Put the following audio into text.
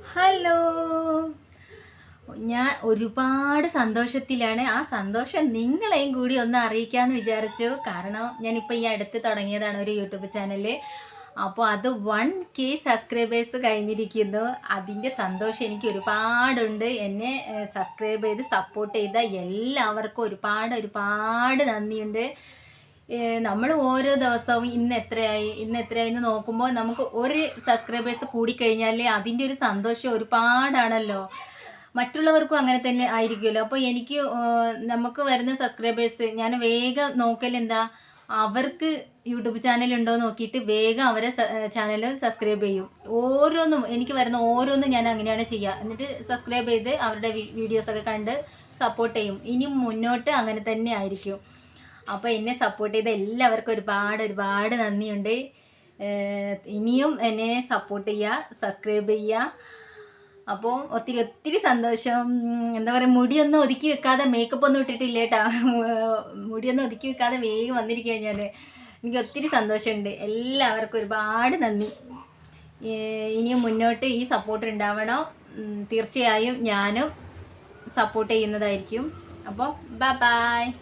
Hello. ഞാൻ ഒരുപാട് സന്തോഷത്തിലാണ്. ആ സന്തോഷം നിങ്ങളെയും കൂടി ഒന്ന് അറിയിക്കാമെന്ന് വിചാരിച്ചു. കാരണം ഞാനിപ്പോൾ ഈ അടുത്ത് തുടങ്ങിയതാണ് ഒരു യൂട്യൂബ് ചാനൽ അപ്പോൾ അത് വൺ കെ സബ്സ്ക്രൈബേഴ്സ് കഴിഞ്ഞിരിക്കുന്നു. അതിന്റെ സന്തോഷം എനിക്ക് ഒരുപാടുണ്ട്. എന്നെ സബ്സ്ക്രൈബ് ചെയ്ത് സപ്പോർട്ട് ചെയ്ത എല്ലാവർക്കും ഒരുപാട് ഒരുപാട് നന്ദിയുണ്ട്. നമ്മൾ ഓരോ ദിവസവും ഇന്ന് എത്രയായി ഇന്ന് എത്രയായി എന്ന് നോക്കുമ്പോൾ നമുക്ക് ഒരു സബ്സ്ക്രൈബേഴ്സ് കൂടിക്കഴിഞ്ഞാൽ അതിന്റെ ഒരു സന്തോഷം ഒരുപാടാണല്ലോ. മറ്റുള്ളവർക്കും അങ്ങനെ തന്നെ ആയിരിക്കുമല്ലോ. അപ്പോൾ എനിക്ക് നമുക്ക് വരുന്ന സബ്സ്ക്രൈബേഴ്സ് ഞാൻ വേഗം നോക്കൽ എന്താ? അവർക്ക് യൂട്യൂബ് ചാനൽ ഉണ്ടോ നോക്കിയിട്ട് വേഗം അവരെ ചാനൽ സബ്സ്ക്രൈബ് ചെയ്യും. ഓരോന്നും എനിക്ക് വരുന്ന ഓരോന്നും ഞാൻ അങ്ങനെയാണ് ചെയ്യുക. എന്നിട്ട് സബ്സ്ക്രൈബ് ചെയ്ത് അവരുടെ വീഡിയോസൊക്കെ കണ്ട് സപ്പോർട്ട് ചെയ്യും. ഇനി മുന്നോട്ട് അങ്ങനെ തന്നെ ആയിരിക്കും. അപ്പോൾ എന്നെ സപ്പോർട്ട് ചെയ്ത എല്ലാവർക്കും ഒരുപാട് ഒരുപാട് നന്ദിയുണ്ട്. ഇനിയും എന്നെ സപ്പോർട്ട് ചെയ്യുക സബ്സ്ക്രൈബ് ചെയ്യുക. അപ്പോൾ ഒത്തിരി ഒത്തിരി സന്തോഷം. എന്താ പറയുക മുടിയൊന്നും ഒതുക്കി വെക്കാതെ മേക്കപ്പ് ഒന്നും ഇട്ടിട്ടില്ല കേട്ടോ. മുടിയൊന്നും ഒതുക്കി വെക്കാതെ വേഗം വന്നിരിക്കുകയാണ് ഞാൻ എനിക്ക് ഒത്തിരി സന്തോഷമുണ്ട്. എല്ലാവർക്കും ഒരുപാട് നന്ദി. ഇനിയും മുന്നോട്ട് ഈ സപ്പോർട്ട് ഉണ്ടാവണോ. തീർച്ചയായും ഞാനും സപ്പോർട്ട് ചെയ്യുന്നതായിരിക്കും. അപ്പോൾ ബൈ ബൈ